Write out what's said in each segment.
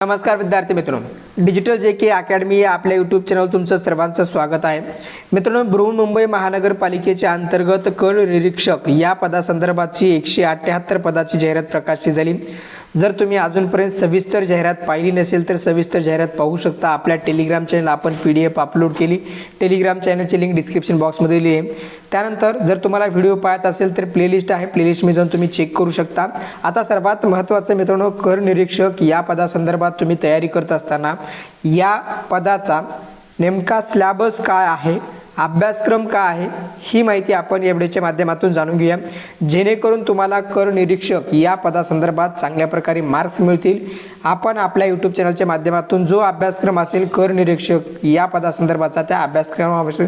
नमस्कार विद्यार्थी मित्रांनो. डिजिटल जे के अकॅडमी या आपल्या यूट्यूब चॅनल तुमचं सर्वांचं स्वागत आहे. मित्रांनो बृहन्मुंबई महानगरपालिकेच्या अंतर्गत कर निरीक्षक या पदासंदर्भातची एकशे अठ्ठ्याहत्तर पदाची जाहिरात प्रकाशित झाली. जर तुम्ही अजूनपर्यंत सविस्तर जाहिरात पाहिली नसेल तर सविस्तर जाहिरात पाहू शकता. आपल्या टेलिग्राम चॅनल आपण पी डी एफ अपलोड केली टेलिग्राम चॅनलची लिंक डिस्क्रिप्शन बॉक्समध्ये दिली आहे. त्यानंतर जर तुम्हाला व्हिडिओ पाहायचा असेल तर प्लेलिस्ट आहे. प्लेलिस्टमध्ये जाऊन तुम्ही चेक करू शकता. आता सर्वात महत्त्वाचं मित्रांनो कर निरीक्षक या पदासंदर्भात तुम्ही तयारी करत असताना या पदाचा नेमका स्लॅबस काय आहे? अभ्यासक्रम का आहे ही माहिती आपण या व्हिडिओच्या माध्यमातून जाणून घेऊया. जेणेकरून तुम्हाला कर निरीक्षक या पदासंदर्भात चांगल्या प्रकारे मार्क्स मिळतील. आपण आपल्या यूट्यूब चॅनलच्या माध्यमातून जो अभ्यासक्रम असेल कर निरीक्षक या पदासंदर्भाचा त्या अभ्यासक्रमाविषयी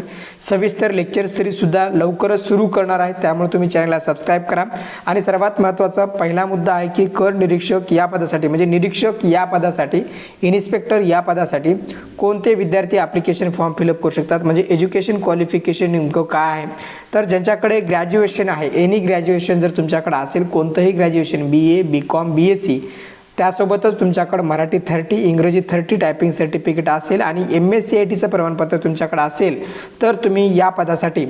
सविस्तर लेक्चर सिरीजसुद्धा लवकरच सुरू करणार आहे. त्यामुळे तुम्ही चॅनलला सबस्क्राईब करा. आणि सर्वात महत्त्वाचा पहिला मुद्दा आहे की कर निरीक्षक या पदासाठी म्हणजे निरीक्षक या पदासाठी इन्स्पेक्टर या पदासाठी कोणते विद्यार्थी ॲप्लिकेशन फॉर्म फिलअप करू शकतात? म्हणजे एज्युकेशन क्वालिफिकेशन नेमकं काय आहे? तर ज्यांच्याकडे ग्रॅज्युएशन आहे एनी ग्रॅज्युएशन जर तुमच्याकडे असेल कोणतंही graduation B A B Com B S C त्यासोबतच तुमच्याकडं मराठी थर्टी इंग्रजी थर्टी टायपिंग सर्टिफिकेट असेल आणि एम एस सी आय टीचं प्रमाणपत्र तुमच्याकडे असेल तर तुम्ही या पदासाठी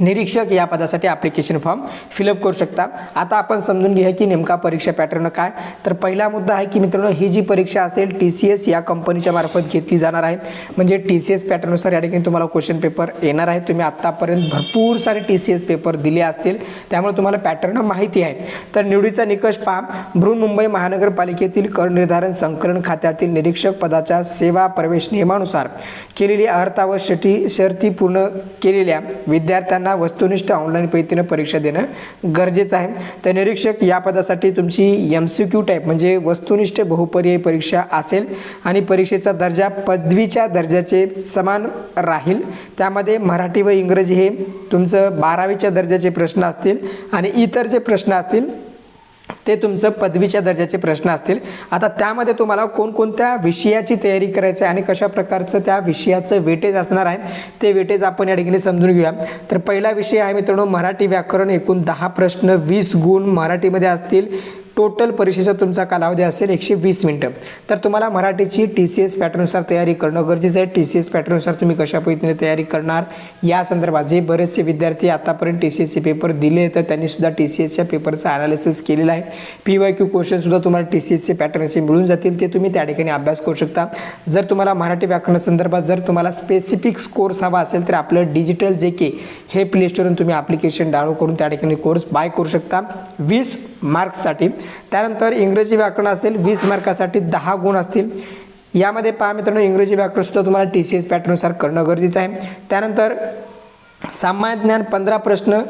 निरीक्षक या पदासाठी ॲप्लिकेशन फॉर्म फिलअप करू शकता. आता आपण समजून घ्या की नेमका परीक्षा पॅटर्न काय. तर पहिला मुद्दा आहे की मित्रांनो ही जी परीक्षा असेल टी सी एस या कंपनीच्या मार्फत घेतली जाणार आहे. म्हणजे टी सी एस पॅटर्ननुसार या ठिकाणी तुम्हाला क्वेश्चन पेपर येणार आहे. तुम्ही आत्तापर्यंत भरपूर सारे टी सी एस पेपर दिले असतील. त्यामुळे तुम्हाला पॅटर्न माहिती आहे. तर निवडीचा निकष पहा. बृहन्मुंबई महानगरपालिकेतील कर निर्धारण संकलन खात्यातील निरीक्षक पदाच्या सेवा प्रवेश नियमानुसार केलेली अर्हता व शटी शर्ती पूर्ण केलेल्या विद्यार्थ्यांना वस्तुनिष्ठ ऑनलाईन पद्धतीनं परीक्षा देणं गरजेचं आहे. तर निरीक्षक या पदासाठी तुमची एम सी क्यू टाईप म्हणजे वस्तुनिष्ठ बहुपर्यायी परीक्षा असेल आणि परीक्षेचा दर्जा पदवीच्या दर्जाचे समान राहील. त्यामध्ये मराठी व इंग्रजी हे तुमचं बारावीच्या दर्जाचे प्रश्न असतील आणि इतर जे प्रश्न असतील ते तुमचं पदवीच्या दर्जाचे प्रश्न असतील. आता त्यामध्ये तुम्हाला कोणकोणत्या विषयाची तयारी करायची आहे आणि कशा प्रकारचं त्या विषयाचं वेटेज असणार आहे ते वेटेज आपण या ठिकाणी समजून घेऊया. तर पहिला विषय आहे मित्रांनो मराठी व्याकरण एकूण दहा प्रश्न वीस गुण मराठीमध्ये असतील. टोटल परीक्षेचा तुमचा कालावधी असेल एकशे वीस मिनटं. तर तुम्हाला मराठीची टी सी एस पॅटर्ननुसार तयारी करणं गरजेचं आहे. टी सी एस पॅटर्ननुसार तुम्ही कशा पद्धतीने तयारी करणार? या संदर्भात जे बरेचसे विद्यार्थी आतापर्यंत टी सी एसचे पेपर दिले तर त्यांनी सुद्धा टी सी एसच्या पेपरचं अनालिसिस केलेलं आहे. पी वाय क्यू क्वेश्चनसुद्धा तुम्हाला टी सी एसचे पॅटर्नचे मिळून जातील. ते तुम्ही त्या ठिकाणी अभ्यास करू शकता. जर तुम्हाला मराठी व्याकरणासंदर्भात जर तुम्हाला स्पेसिफिक कोर्स हवा असेल तर आपलं डिजिटल जे के हे प्ले स्टोरून तुम्ही ॲप्लिकेशन डाउनलोड करून त्या ठिकाणी कोर्स बाय करू शकता. वीस मार्क्ससाठी. त्यानंतर इंग्रजी व्याकरण असेल वीस मार्कासाठी दहा गुण असतील. यामध्ये पहा मित्रांनो इंग्रजी व्याकरणसुद्धा तुम्हाला टी सी एस पॅटर्ननुसार करणं गरजेचं आहे. त्यानंतर सामान्य ज्ञान पंधरा प्रश्न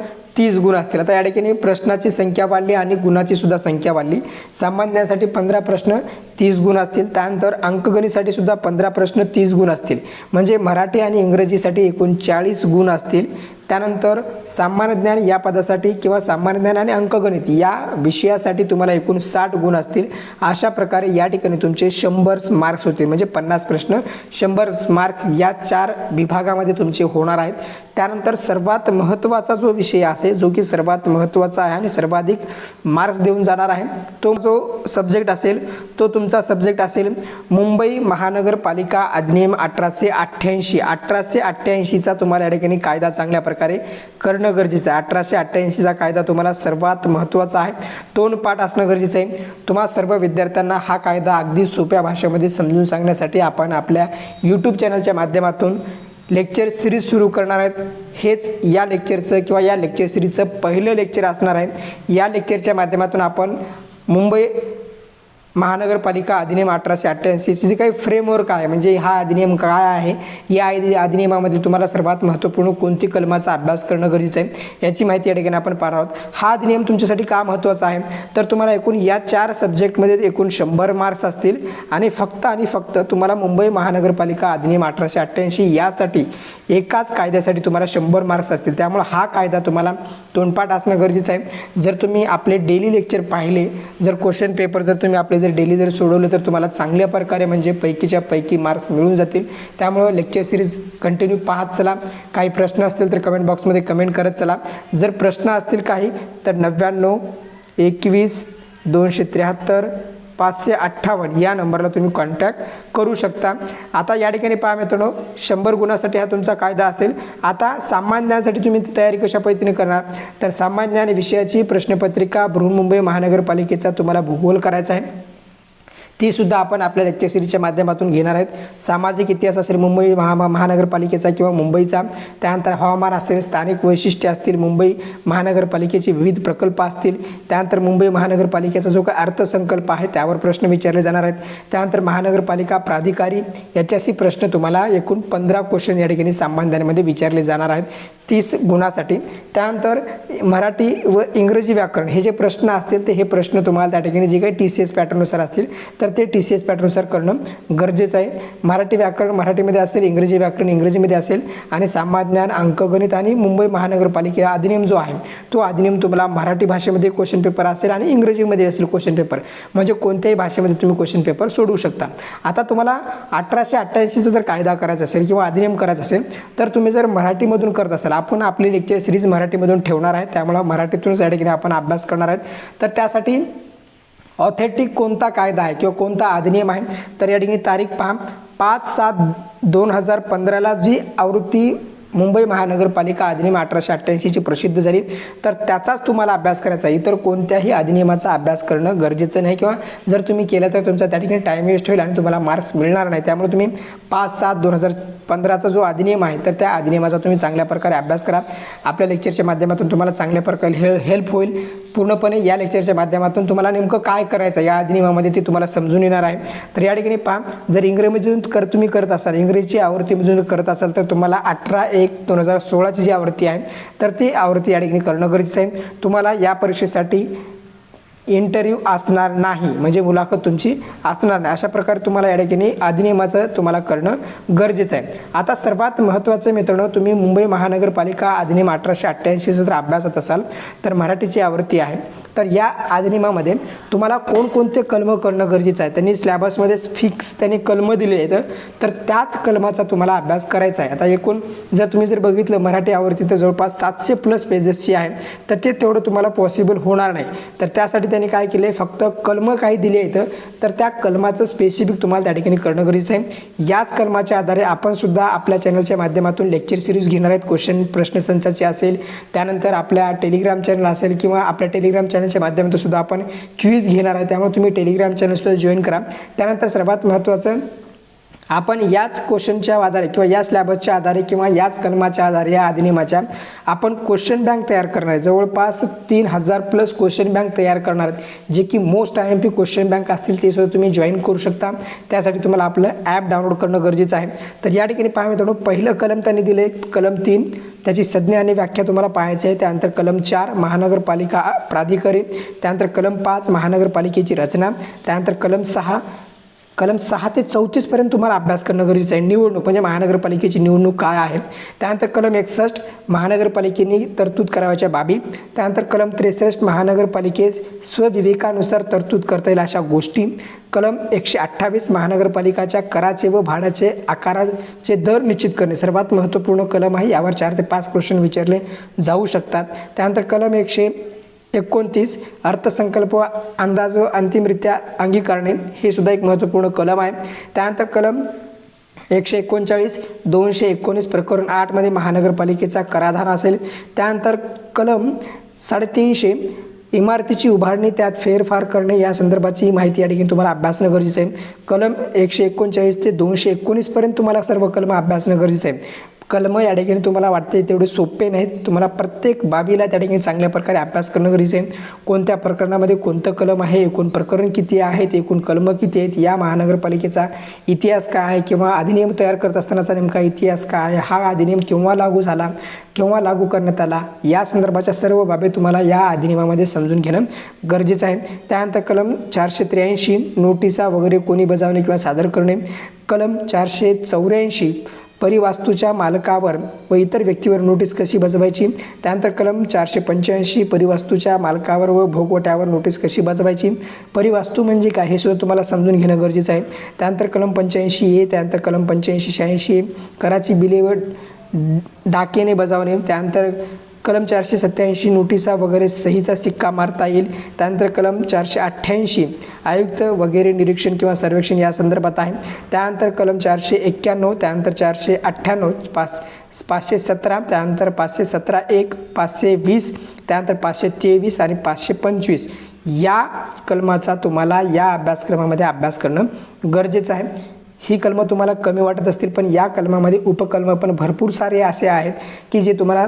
तीस गुण असतील. आता या ठिकाणी प्रश्नाची संख्या वाढली आणि गुणाची सुद्धा संख्या वाढली. सामान्यासाठी ज्ञानासाठी पंधरा प्रश्न तीस गुण असतील. त्यानंतर अंकगणितसाठी सुद्धा पंधरा प्रश्न तीस गुण असतील. म्हणजे मराठी आणि इंग्रजीसाठी एकूण चाळीस गुण असतील. त्यानंतर सामान्य ज्ञान या पदासाठी किंवा सामान्य ज्ञान आणि अंकगणित या विषयासाठी तुम्हाला एकूण साठ गुण असतील. अशा प्रकारे या ठिकाणी तुमचे शंभर मार्क्स होतील. म्हणजे पन्नास प्रश्न शंभर मार्क या चार विभागामध्ये तुमचे होणार आहेत. त्यानंतर सर्वात महत्त्वाचा जो विषय असेल जो की सर्वात महत्त्वाचा आहे आणि सर्वाधिक मार्क्स देऊन जाणार आहे. तो जो सब्जेक्ट असेल तो तुमचा सब्जेक्ट असेल मुंबई महानगरपालिका अधिनियम अठराशे अठ्ठ्याऐंशी. अठराशे अठ्ठ्याऐंशीचा तुम्हाला या ठिकाणी कायदा चांगल्या प्रकारे करणं गरजेचं आहे. अठराशे अठ्ठ्याऐंशीचा कायदा तुम्हाला सर्वात महत्त्वाचा आहे. तोंड पाठ असणं गरजेचं आहे. तुम्हा सर्व विद्यार्थ्यांना हा कायदा अगदी सोप्या भाषेमध्ये समजून सांगण्यासाठी आपण आपल्या यूट्यूब चॅनलच्या माध्यमातून लेक्चर सिरीज सुरू करणार आहेत. हेच या लेक्चरचं किंवा या लेक्चर सिरीजचं पहिलं लेक्चर असणार आहे. या लेक्चरच्या माध्यमातून आपण मुंबई महानगरपालिका अधिनियम अठराशे अठ्ठ्याऐंशी जे काही फ्रेमवर्क आहे म्हणजे हा अधिनियम काय आहे? या अधिनियमामध्ये तुम्हाला सर्वात महत्त्वपूर्ण कोणती कलमाचा अभ्यास करणं गरजेचं आहे याची माहिती या ठिकाणी आपण पाहणार आहोत. हा अधिनियम तुमच्यासाठी का महत्त्वाचा आहे? तर तुम्हाला एकूण या चार सब्जेक्टमध्ये एकूण शंभर मार्क्स असतील आणि फक्त आणि फक्त तुम्हाला मुंबई महानगरपालिका अधिनियम अठराशे अठ्ठ्याऐंशी यासाठी एकाच कायद्यासाठी तुम्हाला शंभर मार्क्स असतील. त्यामुळे हा कायदा तुम्हाला तोंडपाठ असणं गरजेचं आहे. जर तुम्ही आपले डेली लेक्चर पाहिले जर क्वेश्चन पेपर जर तुम्ही आपले जर डेली जर सोडवलं तर तुम्हाला चांगल्या प्रकारे म्हणजे पैकीच्या पैकी मार्क्स मिळून जातील. त्यामुळं लेक्चर सिरीज कंटिन्यू पाहत चला. काही प्रश्न असतील तर कमेंट बॉक्समध्ये कमेंट करत चला. जर प्रश्न असतील काही तर नव्याण्णव एकवीस दोनशे त्र्याहत्तर पाचशे अठ्ठावन्न या नंबरला तुम्ही कॉन्टॅक्ट करू शकता. आता या ठिकाणी पहा मित्रांनो शंभर गुणासाठी हा तुमचा कायदा असेल. आता सामान्य ज्ञानासाठी तुम्ही तयारी कशा पद्धतीने करणार? तर सामान्य ज्ञान विषयाची प्रश्नपत्रिका बृहन्मुंबई महानगरपालिकेचा तुम्हाला भूगोल करायचा आहे. ती सुद्धा आपण आपल्या लेक्चर सिरीजच्या माध्यमातून घेणार आहेत. सामाजिक इतिहास असेल मुंबई महा महानगरपालिकेचा किंवा मुंबईचा. त्यानंतर हवामान असतील स्थानिक वैशिष्ट्ये असतील मुंबई महानगरपालिकेचे विविध प्रकल्प असतील. त्यानंतर मुंबई महानगरपालिकेचा जो काही अर्थसंकल्प आहे त्यावर प्रश्न विचारले जाणार आहेत. त्यानंतर महानगरपालिका प्राधिकारी याच्याशी प्रश्न तुम्हाला एकूण पंधरा क्वेश्चन या ठिकाणी सामान्यांमध्ये विचारले जाणार आहेत. तीस गुणासाठी. त्यानंतर मराठी व इंग्रजी व्याकरण हे जे प्रश्न असतील ते हे प्रश्न तुम्हाला त्या ठिकाणी जे काही टी सी एस पॅटर्ननुसार असतील तर ते टी सी एस पॅटर्ननुसार करणं गरजेचं आहे. मराठी व्याकरण मराठीमध्ये असेल इंग्रजी व्याकरण इंग्रजीमध्ये असेल आणि सामान्यज्ञान अंकगणित आणि मुंबई महानगरपालिका अधिनियम जो आहे तो अधिनियम तुम्हाला मराठी भाषेमध्ये क्वेश्चन पेपर असेल आणि इंग्रजीमध्ये असेल क्वेश्चन पेपर म्हणजे कोणत्याही भाषेमध्ये तुम्ही क्वेश्चन पेपर सोडवू शकता. आता तुम्हाला अठराशे अठ्ठ्याऐंशीचा जर कायदा करायचा असेल किंवा अधिनियम करायचा असेल तर तुम्ही जर मराठीमधून करत असाल आपण आपली लेक्चर सिरीज मराठीमधून ठेवणार आहे. त्यामुळं मराठीतूनच या ठिकाणी आपण अभ्यास करणार आहेत. तर त्यासाठी ऑथेंटिक कोणता कायदा आहे किंवा कोणता अधिनियम आहे? तर या ठिकाणी तारीख पहा. पाच सात दोन हजार पंधराला जी आवृत्ती मुंबई महानगरपालिका अधिनियम अठराशे अठ्ठ्याऐंशीची प्रसिद्ध झाली. तर त्याचाच तुम्हाला अभ्यास करायचा आहे. इतर कोणत्याही अधिनियमाचा अभ्यास करणं गरजेचं नाही किंवा जर तुम्ही केलं तर तुमचा त्या ठिकाणी टाईम वेस्ट होईल आणि तुम्हाला मार्क्स मिळणार नाही. त्यामुळे तुम्ही पाच सात दोन हजार पंधराचा जो अधिनियम आहे तर त्या अधिनियमाचा तुम्ही चांगल्या प्रकारे अभ्यास करा. आपल्या लेक्चरच्या माध्यमातून तुम्हाला चांगल्या प्रकारे हे हेल्प होईल. पूर्णपणे या लेक्चरच्या माध्यमातून तुम्हाला नेमकं काय करायचं या अधिनियमामध्ये ते तुम्हाला समजून येणार आहे. तर या ठिकाणी पहा जर इंग्रजीमधून कर तुम्ही करत असाल इंग्रजीची आवृत्तीमधून करत असाल तर तुम्हाला अठरा एक दोन हजार सोळाची जी आवृत्ती आहे तर ती आवृत्ती या ठिकाणी करणं गरजेचं आहे. तुम्हाला या परीक्षेसाठी इंटरव्ह्यू असणार नाही. म्हणजे मुलाखत तुमची असणार नाही. अशा प्रकारे तुम्हाला या ठिकाणी अधिनियमाचं तुम्हाला करणं गरजेचं आहे. आता सर्वात महत्त्वाचं मित्रांनो तुम्ही मुंबई महानगरपालिका अधिनियम अठराशे अठ्ठ्याऐंशीचा जर अभ्यासात असाल तर मराठीची आवृत्ती आहे. तर या अधिनियमामध्ये तुम्हाला कोणकोणते कलमं करणं गरजेचं आहे? त्यांनी स्लॅबसमध्ये फिक्स त्यांनी कलमं दिले आहेत. तर त्याच कलमाचा तुम्हाला अभ्यास करायचा आहे. आता एकूण जर तुम्ही जर बघितलं मराठी आवृत्ती तर जवळपास सातशे प्लस पेजेसची आहे तर ते तेवढं तुम्हाला पॉसिबल होणार नाही. तर त्यासाठी त्यांनी काय केलं आहे फक्त कलमं काही दिले आहेत तर त्या कलमाचं स्पेसिफिक तुम्हाला त्या ठिकाणी करणं गरजेचं आहे. याच कलमाच्या आधारे आपण सुद्धा आपल्या चॅनलच्या माध्यमातून लेक्चर सिरीज घेणार आहेत. क्वेश्चन प्रश्नसंचाची असेल त्यानंतर आपल्या टेलिग्राम चॅनल असेल किंवा आपल्या टेलिग्राम चॅनलच्या माध्यमातून सुद्धा आपण क्विज घेणार आहे. त्यामुळे तुम्ही टेलिग्राम चॅनलसुद्धा जॉईन करा. त्यानंतर सर्वात महत्त्वाचं आपण याच क्वेश्चनच्या आधारे किंवा या स्लॅबसच्या आधारे किंवा याच कलमाच्या आधारे या अधिनियमाच्या आपण क्वेश्चन बँक तयार करणार आहे. जवळपास तीन हजार प्लस क्वेश्चन बँक तयार करणार आहेत. जे की most I M P question bank असतील ते सुद्धा तुम्ही जॉईन करू शकता. त्यासाठी तुम्हाला आपलं ॲप डाउनलोड करणं गरजेचं आहे. तर या ठिकाणी पाहा मित्रांनो पहिलं कलम त्यांनी दिले कलम तीन. त्याची संज्ञा आणि व्याख्या तुम्हाला पाहायची आहे. त्यानंतर कलम चार महानगरपालिका प्राधिकरण. त्यानंतर कलम पाच महानगरपालिकेची रचना. त्यानंतर कलम सहा कलम सहा ते चौतीसपर्यंत तुम्हाला अभ्यास करणं गरजेचं आहे. निवडणूक म्हणजे महानगरपालिकेची निवडणूक काय आहे? त्यानंतर कलम एकसष्ट महानगरपालिकेने तरतूद करावयाच्या बाबी. त्यानंतर कलम त्रेसष्ट महानगरपालिके स्वविवेकानुसार तरतूद करता येईल अशा गोष्टी. कलम एकशे अठ्ठावीस महानगरपालिकाच्या कराचे व भाड्याचे आकाराचे दर निश्चित करणे. सर्वात महत्त्वपूर्ण कलम आहे यावर चार ते पाच क्वेश्चन विचारले जाऊ शकतात. त्यानंतर कलम एकशे एकोणतीस अर्थसंकल्प व अंदाज व अंतिमरित्या अंगीकारणे हे सुद्धा एक महत्त्वपूर्ण कलम आहे. त्यानंतर कलम एकशे एकोणचाळीस दोनशे एकोणीस प्रकरण आठमध्ये महानगरपालिकेचा कराधान असेल. त्यानंतर कलम साडेतीनशे इमारतीची उभारणी त्यात फेरफार करणे या संदर्भाची माहिती या ठिकाणी तुम्हाला अभ्यासणं गरजेचं आहे. कलम एकशे एकोणचाळीस ते दोनशे एकोणीसपर्यंत तुम्हाला सर्व कलम अभ्यासणं गरजेचं आहे. कलम या ठिकाणी तुम्हाला वाटते तेवढे सोपे नाहीत. तुम्हाला प्रत्येक बाबीला त्या ठिकाणी चांगल्या प्रकारे अभ्यास करणं गरजेचं आहे. कोणत्या प्रकरणामध्ये कोणतं कलम आहे एकूण प्रकरण किती आहेत एकूण कलमं किती आहेत या महानगरपालिकेचा इतिहास काय आहे किंवा अधिनियम तयार करत असतानाचा नेमका इतिहास काय आहे हा अधिनियम केव्हा लागू झाला केव्हा लागू करण्यात आला या संदर्भाच्या सर्व बाबी तुम्हाला या अधिनियमामध्ये समजून घेणं गरजेचं आहे. त्यानंतर कलम चारशे त्र्याऐंशी नोटिसा वगैरे कोणी बजावणे किंवा सादर करणे. कलम चारशे चौऱ्याऐंशी परिवास्तूच्या मालकावर व इतर व्यक्तीवर नोटीस कशी बजवायची? त्यानंतर कलम चारशे पंच्याऐंशी परिवास्तूच्या मालकावर व भोगवट्यावर नोटीस कशी बजवायची? परिवास्तू म्हणजे काय हे सुद्धा तुम्हाला समजून घेणं गरजेचं आहे. त्यानंतर कलम पंच्याऐंशी ए त्यानंतर कलम पंच्याऐंशी शहाऐंशी कराची बिले व डाकेने बजावणे त्यानंतर कलम चारशे सत्याऐंशी नोटिसा वगैरे सहीचा सिक्का मारता येईल. त्यानंतर कलम चारशे अठ्ठ्याऐंशी आयुक्त वगैरे निरीक्षण किंवा सर्वेक्षण या संदर्भात आहे. त्यानंतर कलम चारशे एक्क्याण्णव त्यानंतर चारशे अठ्ठ्याण्णव पाच पाचशे सतरा त्यानंतर पाचशे सतरा एक पाचशे वीस त्यानंतर पाचशे तेवीस आणि पाचशे पंचवीस. या कलमाचा तुम्हाला या अभ्यासक्रमामध्ये अभ्यास करणं गरजेचं आहे. ही कलमं तुम्हाला कमी वाटत असतील पण या कलमामध्ये उपकलमं पण भरपूर सारे असे आहेत की जे तुम्हाला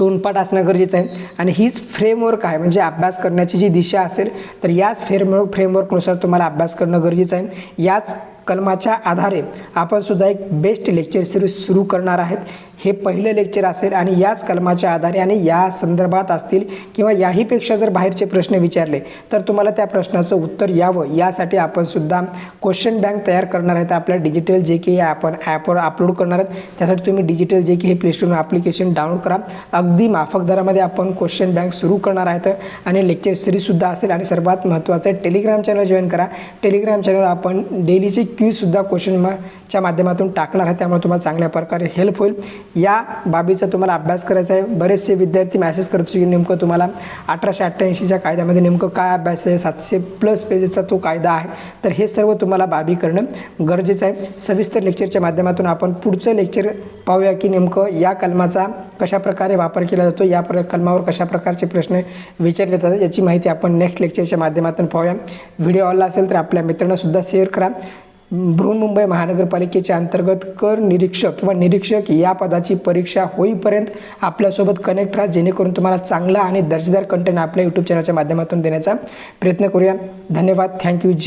तोंडपाठ असणं गरजेचं आहे. आणि हीच फ्रेमवर्क आहे. म्हणजे अभ्यास करण्याची जी दिशा असेल तर याच फ्रेमवर्क फ्रेमवर्कनुसार तुम्हाला अभ्यास करणं गरजेचं आहे. याच कलमाच्या आधारे आपण सुद्धा एक बेस्ट लेक्चर सिरीज सुरू करणार आहेत. हे पहिलं लेक्चर असेल आणि याच कलमाच्या आधारे आणि या संदर्भात असतील किंवा याहीपेक्षा जर बाहेरचे प्रश्न विचारले तर तुम्हाला त्या प्रश्नाचं उत्तर यावं. यासाठी आपण सुद्धा क्वेश्चन बँक तयार करणार आहेत. आपल्या डिजिटल जे के आपण ॲपवर अपलोड करणार आहेत. त्यासाठी तुम्ही डिजिटल जे की हे प्लेस्टोर ॲप्लिकेशन डाउनलोड करा. अगदी माफक दरामध्ये आपण क्वेश्चन बँक सुरू करणार आहेत आणि लेक्चर सिरीजसुद्धा असेल. आणि सर्वात महत्त्वाचं आहे टेलिग्राम चॅनल जॉईन करा. टेलिग्राम चॅनलवर आपण डेलीचे क्यूजसुद्धा क्वेश्चन च्या माध्यमातून टाकणार आहे त्यामुळे तुम्हाला चांगल्या प्रकारे हेल्प होईल. या बाबीचा तुम्हाला अभ्यास करायचा आहे. बरेचसे विद्यार्थी मॅसेज करतो की नेमकं तुम्हाला अठराशे अठ्ठ्याऐंशीच्या कायद्यामध्ये नेमकं काय अभ्यास आहे? सातशे प्लस पेजेसचा तो कायदा आहे. तर हे सर्व तुम्हाला बाबी करणं गरजेचं आहे. सविस्तर लेक्चरच्या माध्यमातून आपण पुढचं लेक्चर पाहूया की नेमकं या कलमाचा कशा प्रकारे वापर केला जातो या प्र कलमावर कशा प्रकारचे प्रश्न विचारले जातात याची माहिती आपण नेक्स्ट लेक्चरच्या माध्यमातून पाहूया. व्हिडिओ आवडला असेल तर आपल्या मित्रांनासुद्धा शेअर करा. बृहन्मुंबई महानगरपालिकेच्या अंतर्गत कर निरीक्षक किंवा निरीक्षक या पदाची परीक्षा होईपर्यंत आपल्यासोबत कनेक्ट राहा जेणेकरून तुम्हाला चांगला आणि दर्जेदार कंटेंट आपल्या यूट्यूब चॅनलच्या माध्यमातून देण्याचा प्रयत्न करूया. धन्यवाद. थँक्यू जय